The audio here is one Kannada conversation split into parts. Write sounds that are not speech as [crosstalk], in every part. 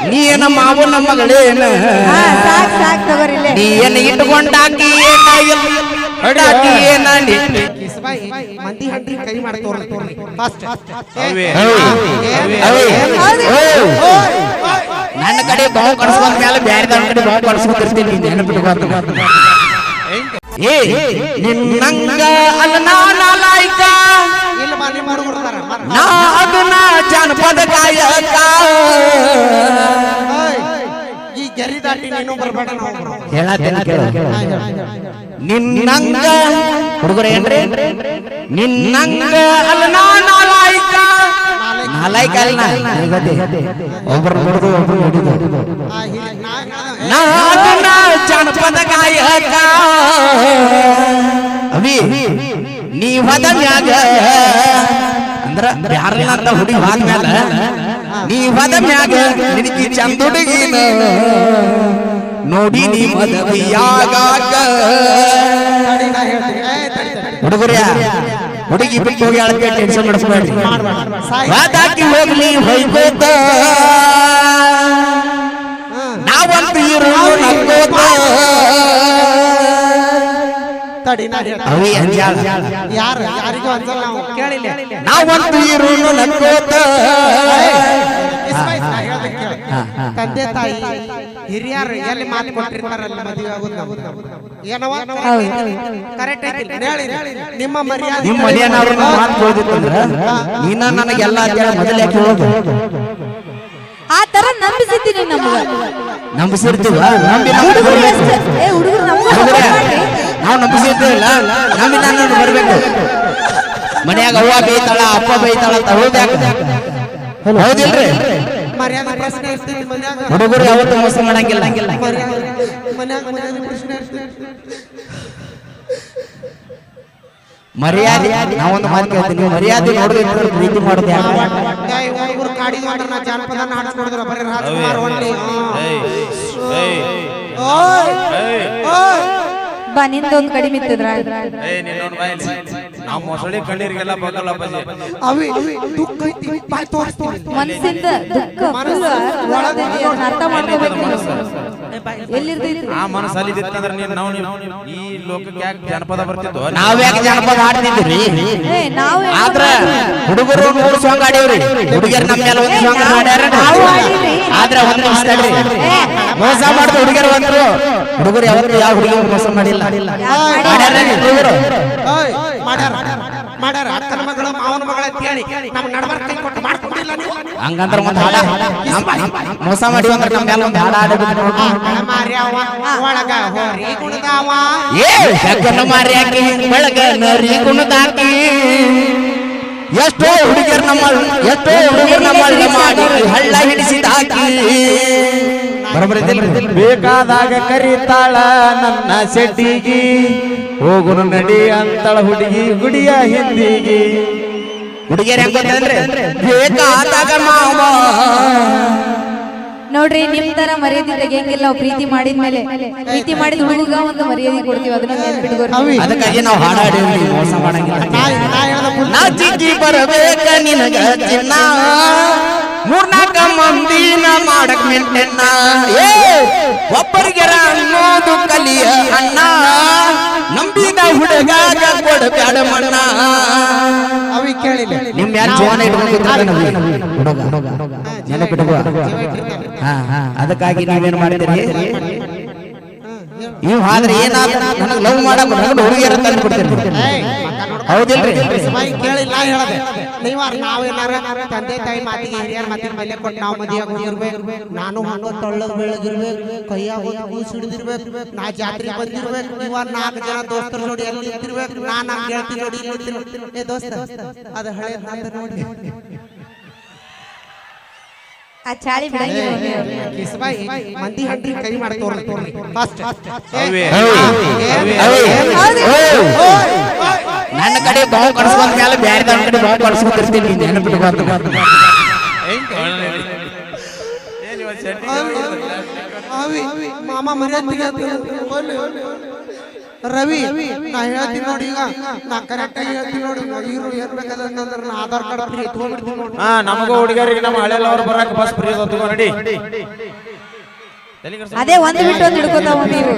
ಮಾವನ ಮಗಳೇನ ಸಾಕ್ ಸಾಕ್ ತಗೋರಿ ಇಲ್ಲೇ ನೀ ಏನ ಇಟ್ಕೊಂಡಾಕಿ ಏನ ಹೊಡಾಕಿ ಏನ ನಿ- ಕಿಸ್ಬಾಯಿ ಮಂದಿ ಹಂಡಿ ಕೈ ಫಾಸ್ಟ್. ನನ್ನ ಕಡೆ ಬಾವು ಕಡಿಸ್ಕೊಂಡ ಮೇಲೆ ಬ್ಯಾರೆ ಕಡೆ ಬಾವು ಕಡ್ಸ್ಕೊಂಡಿರ್ತೀನಿ ನೆನಪಿಟ್ಕೊಂಡು ಏ ನಿನ್ನಂಗ ಅಲ್ಲ ಇಲ್ಲ ಮಾ ನಿಮ್ಮ ಹುಡುಗರು ಅದಾರ, ಮಾರ್. ನಾ ಅದನ್ನ ಜಾನಪದ ಗಾಯಕ. ಈ ಗೆರಿ ದಾಟಿ ನೀನು ಬರ್ಬೇಡ. ಹೇಳತ್ತೇನೆ ಕೇಳು. ನಿನ್ನಂಗ ಹುಡುಗರ ಏನ್ರಿ ನಿನ್ನಂಗ ಅಲ್ಲ ನಾಲಾಯ್ಕ. ನಾಲಾಯ್ಕ ಒಬ್ರು ಒಬ್ರು ಜಾನಪದ ಗಾಯಕ. ಅವಿ. ನೀ ಹೋದ ಮ್ಯಾಗ ಅಂದ್ರ ಯಾರಲ್ಲ ಅಂತ ಹುಡುಗಿ ಹೋದ್ಮ್ಯಾಲ ನೀ ಹೋದ ಮ್ಯಾಗ ನಿನಗೆ ಚಂದ ಹುಡುಗಿನ ನೋಡಿ ನೀ ನಾ ತಡಿ. ಹುಡುಗರ್ಯ, ಹುಡುಗಿ ಬಿಟ್ಟು ಹೋಗಿ ಅಳಕ್ಕೆ ಟೆನ್ಷನ್ ಮಾಡಿಸ್ಬೇಡ್ರಿ ಮಾಡ್ಬೇಡ. ವಾದಾಕಿ ಹೋಗ್ಲಿ ಹೊಯ್ಕೋತ ನಾವಂತ ಇರೋ ನಕ್ಕೋತ ತಡಿ, ನಾ ಹೇಳ್ತೀನಿ. ಅವಿ ಅಂಜಾಳ ಯಾರು ಯಾರಿಗೂ ನಾವು? ಕೇಳಿಲ್ಲ. ನಾವಂತೂ ನಕ್ಕೋತ. ತಂದೆ ತಾಯಿ ಹಿರಿಯರು ಎಲ್ಲಿ ಮಾತು ಕೊಟ್ಟಿರ್ತಾರಲ್ಲ ಮದುವೆ ಆಗೋದು. ಏನವ ಕರೆಕ್ಟ್ ಐತಿ ಹೇಳಿ ನಿಮ್ಮ ಮರ್ಯಾದೆ ನಿಮ್ಮ ಮನೆಯವ್ರ ಮಾತು ಕೇಳಿದಿತ್ತಂದ್ರ ನೀನ ನನಗೆಲ್ಲ ಮೊದಲು ಯಾಕೆ ಹೇಳೋದು ಆ ತರ ನಂಬಿಸಿದ್ದೀನಿ ನಮ್ಗೆ ನಂಬಿಸಿರ್ತೀವ ನಂಬಿ ಹುಡುಗರು. ನಾವು ನಂಬಿಸಿರ್ತೀವಲ್ಲ ನಂಬಿ ನಾನು ಬರಬೇಕು ಮನ್ಯಾಗ ಅವ್ವ ಬೈತಾಳ ಅಪ್ಪ ಬೈತಾಳ ಅಂತ ಹೌದ್ಯಾಕ ಹೌದಿಲ್ರಿ ಹುಡುಗರು ಯಾವತ್ತು ಮೋಸ ಮಾಡಂಗಿಲ್ಲ ಮರ್ಯಾದೆ ನಾವೊಂದು ಮಾತು ಕೇಳ್ತೀನಿ ಮರ್ಯಾದೆ ನೋಡಿದ್ರೆ ಪ್ರೀತಿ ಮಾಡೋದು ಯಾಕೆ ಬಾ ನಿಂದೊಂದು ಕಡಿಮೆ ನಾವು ಮೊಸಳಿ ಕಣ್ಣೀರಿಗೆಲ್ಲ ಅವಿ ದುಃಖ ಐತಿ. ಬಾಯ್ ಮನಸ್ಸಿಂದ ದುಃಖ ಅರ್ಥ ಮಾಡ್ಕೋಬೇಕು ನೀವು. ಎಲ್ಲಿರ್ತೈತಿ ಆ ಮನಸ್ಸು ಅಲ್ಲಿದ್ದಿತ್ತಂದ್ರೆ ನೀನ್ ನಾವು ಈ ಲೋಕಕ್ಕೆ ಯಾಕೆ ಜನಪದ ಬರ್ತಿದ್ವು? ನಾವ್ಯಾಕೆ ಜನಪದ ಹಾಡ್ತಿದ್ರಿ ಏ ನಾವು ಏನ್ ಆದ್ರ ಹುಡುಗರು ಮೂರು ಸಾಂಗ್ ಆಡ್ಯಾವ್ರಿ ಹುಡುಗಿಯರ್ ನಮ್ಮ ಮೇಲೆ ಒಂದು ಸಾಂಗ್ ಹಾಡ್ಯಾರ ನಾವು ಆಡೀವಿ. ಆದ್ರ ಒಂದ್ ಮೋಸ ಮಾಡಿದ ಬಂದ್ರು. ಹುಡುಗರು ಯಾವತ್ತು ಯಾವ ಹುಡುಗಿ ಮೋಸ ಮಾಡಿಲ್ಲ. ಮಾಡ್ಯಾರೇನ್ರಿ ಹುಡುಗರು ಮಾಡ್ಯಾರ ಮಾಡ್ಯಾರ ಅಕ್ಕನ ಮಗಳ ಮಾವನ ಮಗಳ ಅಂತ ಹೇಳಿ ನಮ್ಮ ನಡಬರ್ಕ ಕೈ ಕೊಟ್ಟು ಮಾಡ್ಕೊಂಡಿಲ್ಲ ನೀವು. ಹಂಗಂದ್ರ ಒಂದ್ ಹಾಡ. ನಮ್ಮ- ನಮ್ಮ- ಮೋಸ ಮಾಡಿ ಅಂದ್ರೆ ನಮ್ಮ ಮೇಲೆ ಒಂದ್ ಹಾಡ ಆಡಬೇಕು ಮಾರ್ಯಾವ ಒಳಗ ಹೋರಿ ಕುಣದಾವ ಏ ಬೆಕ್ಕನ್ನು ಮಾರಿ ಒಳಗ ನರಿ ಎಷ್ಟೋ ಹುಡುಗಿಯರ್ ನಮ್ಮ ಎಷ್ಟೋ ಹುಡುಗರು ನಮ್ಮ ಮಾಡಿ ಹಳ್ಳ ಹಿಡಿಸಿದಾಕಿ ಬೇಕಾದಾಗ ಕರೀತಾಳ ನನ್ನ ಸೆಟ್ಟಿಗಿ. ಹೋಗುನು ನಡಿ ಅಂತಳ ಹುಡುಗಿ ಗುಡಿಯ ಹಿಂದಿಗಿ. ಹುಡುಗಿಯರ್ ಹೆಂಗ್ ಗೊತ್ತಂದ್ರೆ ಬೇಕಾದಾಗ ಮಾವ. ನೋಡ್ರಿ ನಿಮ್ ತರ ಮರ್ಯಾದೆ ತೆಗಿಯಂಗಿಲ್ಲ ನಾವು ಪ್ರೀತಿ ಮಾಡಿದ್ಮೇಲೆ. ಪ್ರೀತಿ ಮಾಡಿದ ಹುಡುಗ ಒಂದು ಮರ್ಯಾದೆ ಕೊಡ್ತೀವಿ ಅದನ್ನ ಅದಕ್ಕಾಗಿ ನಾವು ಹಾಡಾಡಿ ಮೋಸ ಮಾಡಂಗಿಲ್ಲ. ನಾ ಬರಬೇಕ ನಿನಗ ಚಿನ್ನ. ಮೂರ್ನಾಲ್ಕ ಮಂದಿನ ಮಾಡಕ್ ಮೆಂಟೆನ್ನ ಏ ಒಬ್ಬರಿಗೆ ಅನ್ನೋದು ಕಲಿಯ ಅಣ್ಣ. ನಂಬಿದ ಹುಡುಗಾಗ ಕೊಡಬ್ಯಾಡ ಮಣ್ಣ. ಅವಿ ಕೇಳಿಲ್ಲ. ನಿಮ್ ಯಾರು ಜೀವನ ಹುಡುಗ. ನೆನಪಿಡುವ ಅದಕ್ಕಾಗಿ ನಾವೇನು ಮಾಡ್ತೀರಿ? ನೀವು ಆದ್ರೆ ಏನಾದ ನನಗೆ ಲವ್ ಮಾಡಕ್ ನನಗೆ ಹುಡುಗಿಯರ ತಂದು ಕೊಡ್ತೀರಿ? ಏಯ್, ಹೌದಿಲ್ರಿ? ಕೇಳಿಲ್ಲ ಹೇಳದೆ. ನೀವಾರ ನಾವೇನಾರ ತಂದೆ ತಾಯಿ ಮಾತಿಗೆ ಹಿರಿಯರ ಮಾತಿನ ಮೇಲೆ ಕೊಟ್ಟು ನಾವು ಮದುವೆ ಹೋಗಿರ್ಬೇಕು ನಾನು ಹಣ್ಣು ತೊಳ್ಳಗ್ ಬೆಳಗಿರ್ಬೇಕು ಕೈಯಾಗ ಕೂಸು ಹಿಡಿದಿರ್ಬೇಕು ನಾ ಜಾತ್ರೆ ಬಂದಿರ್ಬೇಕು ಇವ ನಾಲ್ಕು ಜನ ದೋಸ್ತರು ನೋಡಿ ಎಲ್ಲಿ ನಿಂತಿರ್ಬೇಕು ನಾ ನಾ ಗೆಳತಿ ಜೋಡಿ ಇಲ್ಲಿ ನಿಂತಿರ್ಬೇಕು ಏ ದೋಸ್ತ ಅದ ಹಳೆ ನೋಡಿ ಆ ಚಾಳಿ. ಕಿಸ್ಬಾಯಿ ಮಂದಿ ಹಂಡಿ ಕೈ ಮಾಡಿ ತೋರ್ಲಿ ತೋರ್ಲಿ ಫಾಸ್ಟ್. ನನ್ನ ಕಡೆ ಬಾವು ಕಡಿಸ್ಕೊಂಡ ಮೇಲೆ ಬ್ಯಾರೆ ನನ್ನ ಕಡೆ ಬಾವು ಕಡಿಸ್ಕೊಂಡಿರ್ತೀನಿ ನೆನಪಿಟ್ಕೊಂಡು ಮಾಮ ಮರ್ಯಾದೆ ರವಿ ನಾ ಹೇಳ್ತೀನಿ ನೋಡಿ ಈಗ. ನಾ ಕರೆಕ್ಟ್ ಆಗಿ ಹೇಳ್ತೀನಿ ನೋಡಿ ಇರು ಏನ್ ಬೇಕಾದ್ರೆ ನಾ ಆಧಾರ್ ಕಾರ್ಡ್ ಫ್ರೀ ತಗೊಂಡ್ಬಿಡ್ತೀನಿ ನೋಡಿ. ಹಾ ನಮಗೂ ಹುಡುಗರಿಗೆ ನಮ್ಮ ಹಳೆಲ್ಲ ಅವ್ರು ಬರಾಕ ಬಸ್ ಫ್ರೀ ಅದ ತಗೋ ನಡಿ. ಅದೇ ಒಂದ್ ಬಿಟ್ಟು ಒಂದ್ ಹಿಡ್ಕೋತಾವ ನೀವು.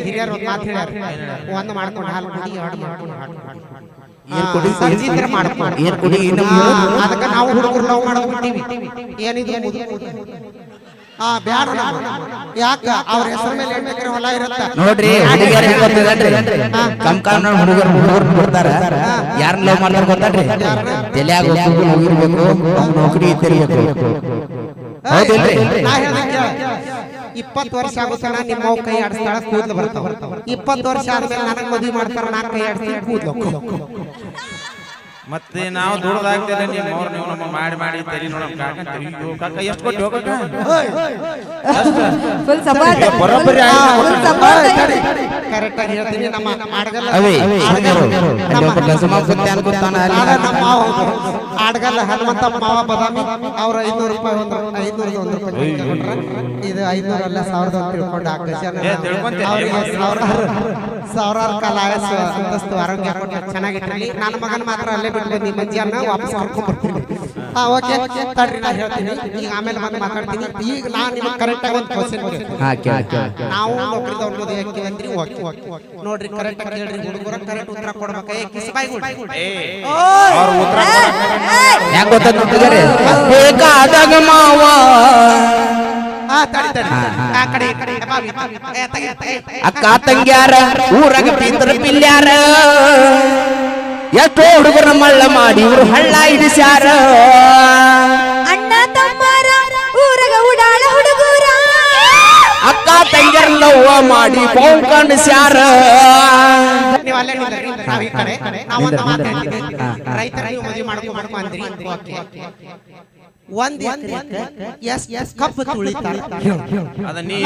ಹಿರಿಯರು ಒಂದು ಮಾತು ಹೇಳ್ಯಾರ. ಒಂದು ಮಾಡ್ಕೊಂಡು ಹಾಲು ಕುಡಿ ಎರಡು ಮಾಡ್ಕೊಂಡು ಹಾಲು ಅದಕ್ಕೆ ನಾವು ಹುಡುಗರು ಲವ್ ಮಾಡೋದು ಬಿಟ್ಟಿವಿ ಏನಿದು ಮುದು- ಆ ಬ್ಯಾಡ. ಯಾಕ? ಅವ್ರ ಹೆಸರು ಮೇಲೆ ಎಂಟು ಎಕರೆ ಹೊಲ ಇರತ್ತ. ನೋಡ್ರಿ ಹುಡುಗರು ಹುಡುಗರು ಬಿಡ್ತಾರ ಯಾರನ್ನ ಲವ್ ಮಾಡ್ತಾರ ಗೊತ್ತಾಡ್ರಿ ತಲ್ಯಾಗ ಒಬ್ಬೊಬ್ರು ಹೋಗಿರ್ಬೇಕು ಅವ್ನ್ ನೌಕರಿ ಹೌದಿಲ್ರಿ. ಇಪ್ಪತ್ತು ವರ್ಷ ಆಗುತ್ತಾನ ನಿಮ್ಮ ಕೈ ಆಡಿಸ್ತಾಳ ಕೂದಲು ಬರ್ತಾವ. ಇಪ್ಪತ್ತು ವರ್ಷ ಆದ್ಮೇಲೆ ನನಗೆ ಮದುವೆ ಮಾಡ್ತಾರ ನಾಲ್ಕು ಕೈ ಆಡಿಸ್ತೀನಿ ಕೂದ್ಲು. [laughs] ಮತ್ತೆ ನಾವು ದುಡ್ದಾಗ್ತಿಲ್ಲ ನಿಮ್ಮ ಅವ್ರು ನೀವು ನಮ್ಮ ಮಾಡಿ ಮಾಡಿ ತಲೆ ನೋಡಮ್ ಕಾಕ ತೆಗಿಯೋ ಕಾಕ ಎಷ್ಟು ಕೊಟ್ಟು ಹೋಗಕ್ಕ ಫುಲ್ ಸಪಾಟ್ ಬರೋಬ್ಬರಿ ಆಯ್ತು. ಫುಲ್ ಸಪಾಟ್ ಕರೆಕ್ಟ್ ಆಗಿ ಹೇಳ್ತೀನಿ ನಮ್ಮ ಆಡ್ಗಲ್ಲ ಅವೇ ಅನ್ಕೊತಾನ ಅಲ್ಲಿ ಆಡ್ಗಲ್ಲ ಹನುಮಂತ ಮಾವ ಬದಾಮಿ ಅವ್ರ ಐನೂರು ರೂಪಾಯಿ ಒಂದು ಐನೂರದ ಒಂದು ರೂಪಾಯಿ ಇದು ಐನೂರು ಅಲ್ಲ ಸಾವಿರದ ಒಂದು ತಿಳ್ಕೊಂಡು. ಅವ್ರಿಗೆ ಸಾವಿರಾರು ಸಾವಿರಾರು ಕಾಲ ಆಯಸ್ಸು ಅಂತಸ್ತು ಆರೋಗ್ಯ ಚೆನ್ನಾಗಿ ನನ್ನ ಮಗನ ಮಾತ್ರ ಅಲ್ಲೇ ಬಿಟ್ಟು ಬಂದು ಮಧ್ಯಾಹ್ನ ವಾಪಸ್ ಕರ್ಕೊಂಡ್ ಬರ್ತೀನಿ. ಹಾ ಓಕೆ ತಡ್ರಿ ನಾ ಹೇಳ್ತೀನಿ. ಈಗ ಆಮೇಲೆ ಬಂದು ಮಾತಾಡ್ತೀನಿ. ಈಗ ನಾನು ನಿಮಗೆ ಕರೆಕ್ಟ್ ಆಗಿ ಒಂದು ಕ್ವಶನ್ ಹಾ ಕೇಳ ಕೇಳ ನಾವು ನೌಕರಿ ಮದುವೆ ಯಾಕೆ ಅಂದ್ರಿ? ಓಕೆ. ನೋಡ್ರಿ ಕರೆಕ್ಟ್ ಆಗಿ ಹೇಳ್ರಿ ಹುಡುಗರ ಕರೆಕ್ಟ್ ಉತ್ತರ ಕೊಡ್ಬೇಕ. ಏ ಕಿಸಬಾಯಿ ಅವ್ರ ಉತ್ತರ ಗೊತ್ತದ ಹುಡುಗರೇ ಬೇಕಾದಾಗ ಮಾವ. ಅಕ್ಕ ತಂಗ್ಯಾರ ಊರಾಗ ಪಿಂದ್ರ ಪಿಲ್ಯಾರ. ಎಷ್ಟೋ ಹುಡುಗರ ಮಳ್ಳ ಮಾಡಿ ಇವರು ಹಳ್ಳ ಹಿಡಿಸ್ಯಾರ ಅಣ್ಣ ತಮ್ಮರ ಊರಗ ಉಡಾಳ ಹುಡುಗೂರ. ಅಕ್ಕ ತಂಗ್ಯಾರ ಲವ್ವ ಮಾಡಿ ಪೌಂಡ್ ಸ್ಯಾರ. ನೀವು ಅಲ್ಲೇ ನಿಂದ್ರಿ, ನಾವ್ ಈ ಕಡೆ ನಾವ್ ಒಂದು ರೈತರ ನೀವು ಮದುವೆ ಮಾಡ್ಕೊ ಮಾಡ್ಕೊ ಅಂದ್ರಿ. ಓಕೆ. ಒಂದ್ ಎಸ್ ಎಸ್ ಕಪ್ ತುಳಿತಾಳ ಅದ ನೀ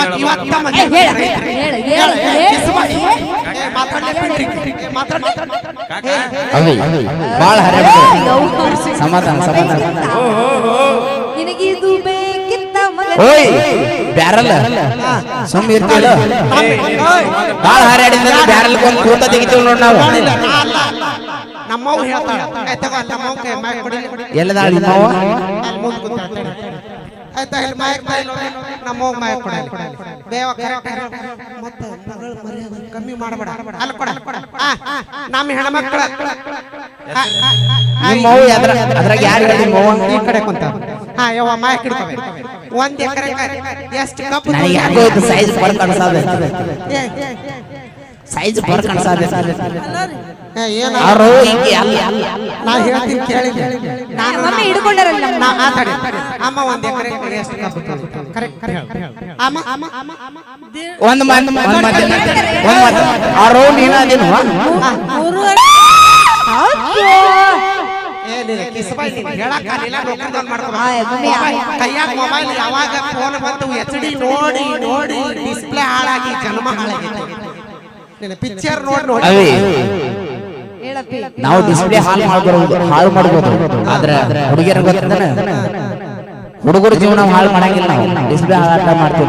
ಬಾಳ ಸಮಾಧಾನ ಸಮಾಧಾನ ನಿನಗಿದು ಬೇಕಿತ್ತ ಓಯ್ ಬ್ಯಾರಲ್ಲ ಸುಮ್ಮ ಇರ್ತಿಲ್ಲ ಬಾಳ ಹಾರಾಡಿದ್ರೆ ಬ್ಯಾರಲ್ ಕೊಂದ್ ಕೂತ ತೆಗಿತೀವಿ ನೋಡ್ ನಾವು ನೋಡಿಲ್ಲ, ನಾ ಅಲ್ಲ. ನಮ್ಮವ್ವ ಹೇಳ್ತಾಳ. ಏ, ತಗೋ, ನಮ್ಮವ್ವ ಕೈ ಮಾಯ್ ಕೊಡಿಲಿ. ಎಲ್ಲದಾಳ ನಿಮ್ಮವ್ವ ಅಲ್ಲಿ ಮುಂದ್ ಕೂತಾಳ, ತಡಿ. ಆಯ್ತಾ ಇಲ್ಲಿ ಕೊಡಲಿ. ಬೇವ ಕರೆಕ್ಟ್ ಮತ್ತ ಮಗಳ ಮರ್ಯಾದೆ ಕಮ್ಮಿ ಮಾಡಬೇಡ. ಅಲ್ಲಿ ಕೊಡ. ನಮ್ಮ ಹೆಣ್ಮಕ್ಳ. ನಿಮ್ಮವ್ವ ಎದ್ರ ಅದ್ರಾಗ ಯಾರು ಈ ಕಡೆ ಕುಂತ. ಹಾ ಯವ್ವ ಮಾಯಕ್ ಹಿಡ್ಕೊವೆ ಒಂದ್ ಎಕರೆ ಎಷ್ಟು ಕಪ್ ನನಗೆ ಯಾಕೋ ಸೈಜ್ ಬರ್ ಕನ್ಸಾದ ಏ, ಸೈಜ್ ಬರ್ ಕನ್ಸಾದ ಏ, ಏನ? ಹಿಂಗೆ ಅಲ್ಲ. ನಾ ಹೇಳ್ತೀನಿ ಕೇಳಿ. ನಾನು ಮಮ್ಮಿ ಹಿಡ್ಕೊಂಡಾರಲ್ಲ ನಾ ಮಾತಾಡಿ ಅಮ್ಮ ಒಂದ್ ಎಕರೆ ಎಷ್ಟು ಕಪ್ ಕರೆಕ್ಟ್ ಅಮ್ಮ ಅಮ್ಮ ಅಮ್ಮ ಒಂದು ಮಂದಿ ಒಂದ್ ಒಂದ್ ಅವ್ರು ನೀನ ಅದೇನು ಕೈಯಾಗ ಮೊಬೈಲ್ ಯಾವಾಗ ಫೋನ್ ಬಂತು ಎಚ್ ಡಿ ನೋಡಿ ನೋಡಿ ಡಿಸ್ಪ್ಲೇ ಹಾಳಾಗಿ ಜನ್ಮ ಹಾಳಾಗಿತ್ತು ಪಿಕ್ಚರ್ ನೋಡಿ ನಾವು ಡಿಸ್ಪ್ಲೇ ಹಾಳು ಮಾಡಬಹುದು ಹಾಳು ಮಾಡಬಹುದು ಆದ್ರೆ ಹುಡುಗಿಯರ ಗೊತ್ತದ ಹುಡುಗರು ಜೀವನ ಹಾಳು ಮಾಡಂಗಿಲ್ಲ ನಾವು. ಡಿಸ್ಪ್ಲೇ ಹಾಳಾಟ ಮಾಡ್ತೀವಿ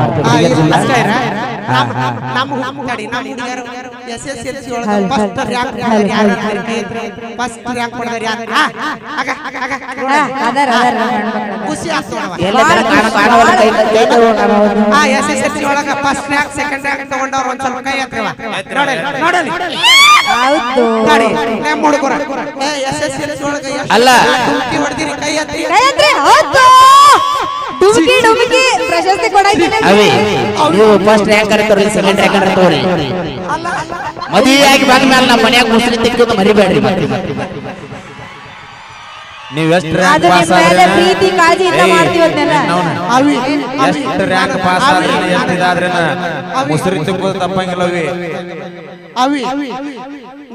ನಮ್ಮ. ನಮ್ಮ ನಮ್ಮ ಎಸ್ ನಮ್ಮ ಎಲ್ ಸಿ ಒಳಗೆ ಫಸ್ಟ್ ರ್ಯಾಂಕ್ ಪಡೆದವ್ರು ಯಾರು ಫಸ್ಟ್ ರ್ಯಾಂಕ್ ಪಡೆದವ್ರು ಯಾರು? ಆಗ, ಆಗ, ಆಗ. ಖುಷಿ ಆಗ್ತದೆ. ಆ ಎಸ್ ಎಸ್ ಎಲ್ ಸಿ ಒಳಗೆ ಫಸ್ಟ್ ರ್ಯಾಂಕ್ ಸೆಕೆಂಡ್ ರ್ಯಾಂಕ್ ತಗೊಂಡವ್ರು ಒಂದ್ ಸ್ವಲ್ಪ ಕೈ ಎತ್ತರವ ನೋಡಲಿ ನೋಡಲಿ ಹೌದು ನೋಡಿ ನಮ್ಮ ಹುಡುಗರ ಎಸ್ ಎಸ್ ಎಲ್ ಸಿ ಒಳಗೆ ಅಲ್ಲ. ಡುಮ್ಕಿ ಕೈ ಡುಮ್ಕಿ ಡುಮ್ಕಿ ಪ್ರಶಸ್ತಿ ಕೊಡಾಕಿನ ಅವಿ ನೀವು ಫಸ್ಟ್ ರ್ಯಾಂಕ್ ಸೆಕೆಂಡ್ ರ್ಯಾಂಕ್ ಬಂದ ಮೇಲೆ ನಮ್ಮ ಮನ್ಯಾಗ ಮರಿಬೇಡ್ರಿ ನೀವ್ ಎಷ್ಟು ಅದು ರ್ಯಾಂಕ್ ನಿಮ್ಮ ಪಾಸ್ ಮೇಲೆ ಆದ್ರೆ ಪ್ರೀತಿ ಕಾಳಜಿಯಿಂದ ಮಾಡ್ತೀವಿ ಅದನ್ನೆಲ್ಲ. ಅವಿ ಎಷ್ಟು ರ್ಯಾಂಕ್ ಪಾಸ್ ಆದ್ರೆ ಎಷ್ಟು ಇದಾದ್ರೇನ? ಮುಸ್ರಿ ತಿಕ್ಕೋದು ತಪ್ಪಂಗಿಲ್ಲವಿ ಅವಿ.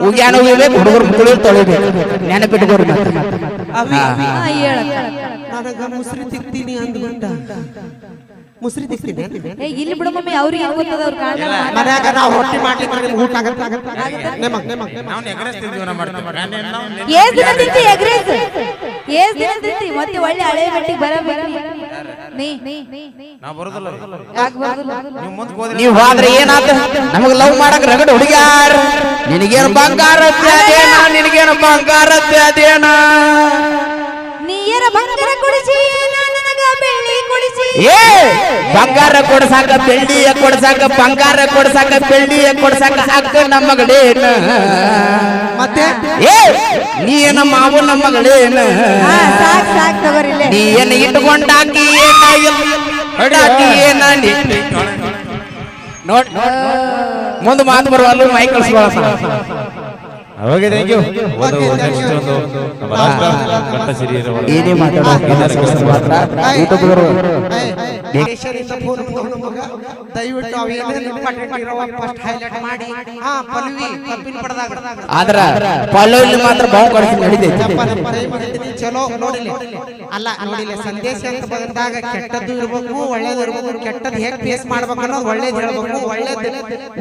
ಉಗ್ಯಾನ ಉಗಿಬೇಕು ಹುಡುಗರು ಮುಗುಳು ತೊಳಿಬೇಕು ನೆನಪಿಟ್ಕೋರಿ ಮತ್ತೆ. ಅವಿ ಹಾ, ಅವಿ ಹಾ. ಹಾ, ಹೇಳಕ್ಕ ನನಗ ಮುಸ್ರಿ ತಿಕ್ತೀನಿ ಅಂದ್ಕೊಂಡ ಮುಸ್ರಿ ತಿಕ್ತೀನಿ. ಏ ಇಲ್ಲಿ ಬಿಡು ಮಮ್ಮಿ ಅವ್ರಿಗೆ ಏನ್ ಗೊತ್ತದ ಅವ್ರ ಕಾರಣ ಮನ್ಯಾಗ ನಾವು ರೊಟ್ಟಿ ಮಾಡ್ಲಿಕ್ಕೆ ನಿಮ್ಗೆ ಊಟ ಆಗತ್ತೆ ನಿಮಗ್ ನಿಮಗ್ ನಾವು ಎಗರೆಸ್ತೀವಿ ಜೀವನ ಮಾಡ್ತೀವಿ. ನಾವು ಏಸ್ ದಿನ ತಿಂತಿ ಎಗ್ರೇಸ್. ಏಸ್ ದಿನ ತಿಂತಿ. ಮತ್ತೆ ಒಳ್ಳೆ ಹಳೆ ಬೆಟ್ಟಿಗೆ ಬರಬೇಕು ನೀ. ನಾ. ಬರುದಿಲ್ಲ. ಯಾಕೆ ಬರೋದಿಲ್ಲ? ನೀವು ಮುಂದಕ್ಕೆ ಹೋದ್ರೆ ನೀವ್ ಏನಾತ? ನಮಗ್ ಲವ್ ಮಾಡಕ್ ರಗಡ ಹುಡುಗ್ಯಾರ. ನಿನಗೇನು ಬಂಗಾರ ಅದೇನ ನಿನಗೇನು ಬಂಗಾರ ಅದೇನ ನೀರ ಬಂಗಾರ ಕೊಡಿಸಿ ನನಗ ಬೆಳ್ಳಿ ಕೊಡಿಸಿ. ಏ ಬಂಗಾರ ಕೊಡ್ಸಾಕ ಬೆಳ್ಳಿಯ ಕೊಡ್ಸಾಕ ಬಂಗಾರ ಕೊಡ್ಸಾಕ ಬೆಳ್ಳಿಯ ಕೊಡ್ಸಾಕ ಅಕ್ಕ ನಮ್ಮ ಮಗಳೇನ. ಮತ್ತೆ? ಏ ನೀ ಏನ ಮಾವು ನಮ್ಮ ಮಗಳೇನ. ಹಾ ಸಾಕ್ ಸಾಕ್ ತಗೋರಿಲ್ಲೇ ನೀ ಏನ ಇಟ್ಕೊಂಡಾಕಿ ಏನಾಗಿ ಏನಾಗಿ ನೋಡ್ ಮುಂದೆ ಮಾತು ಬರುವ ಮೈ ಕಳ್ಸ್ಕೊಳ ಅವಾಗ. ಏನೇ ಮಾತಾಡೋ ಮಾತ್ರ. ಆದ್ರ ಬಹು ಕಡಿಮೆ ನಡೀತೈತಿ. ಚಲೋ ನೋಡಿಲ್ಲ. ಅಲ್ಲ ನೋಡಿಲ್ಲ. ಸಂದೇಶ ಅಂತ ಬಂದಾಗ ಕೆಟ್ಟದ್ದು ಇರ್ಬೇಕು ಒಳ್ಳೇದು ಇರ್ಬೇಕು. ಕೆಟ್ಟದ್ದು ಹೇಗ್ ಫೇಸ್ ಮಾಡ್ಬೇಕು ಅನ್ನೋದು ಒಳ್ಳೇದು ಹೇಳ್ಬೇಕು. ಒಳ್ಳೇದು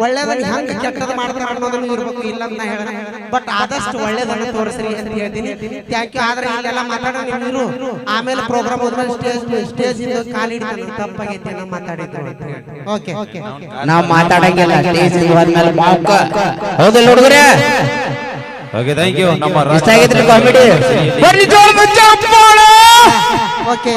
ಒಳ್ಳೇದನ್ನ ಹೆಂಗ್ ಕೆಟ್ಟದ್ದು ಮಾಡ್ತಾರೆ ಅನ್ನೋದನ್ನು ಇರ್ಬೇಕು. ಇಲ್ಲ ಅಂತ ಹೇಳ ಬಟ್ ಆದಷ್ಟು ಒಳ್ಳೇದನ್ನ ತೋರಿಸ್ರಿ ಅಂತ ಹೇಳ್ತೀನಿ. ಥ್ಯಾಂಕ್ ಯು ಆದ್ರೆ ಇಲ್ಲೆಲ್ಲ ಮಾತಾಡೋ ನೀವು ಆಮೇಲೆ ಪ್ರೋಗ್ರಾಮ್ ಹೋದ್ರೆ ಸ್ಟೇಜ್ ಸ್ಟೇಜ್ ಇಂದ ಕಾಲಿಡ್ತಾನೆ ತಪ್ಪಾಗೈತೆ ನಾ ಮಾತಾಡಿದ್ದು ಓಕೆ ಓಕೆ ನಾವು ಮಾತಾಡಂಗಿಲ್ಲ. ಸ್ಟೇಜ್ ಹೋದ್ಮೇಲೆ ಮಾಕ ಹೌದಿಲ್ಲ ಹುಡುಗರೇ? ಓಕೆ ಥ್ಯಾಂಕ್ ಯು ನಮ್ಮ ಇಷ್ಟ ಆಗಿದ್ರಿ ಕಾಮಿಡಿ ಬರ್ಲಿ ಜೋಳ ಮಚ್ಚ ಓಕೆ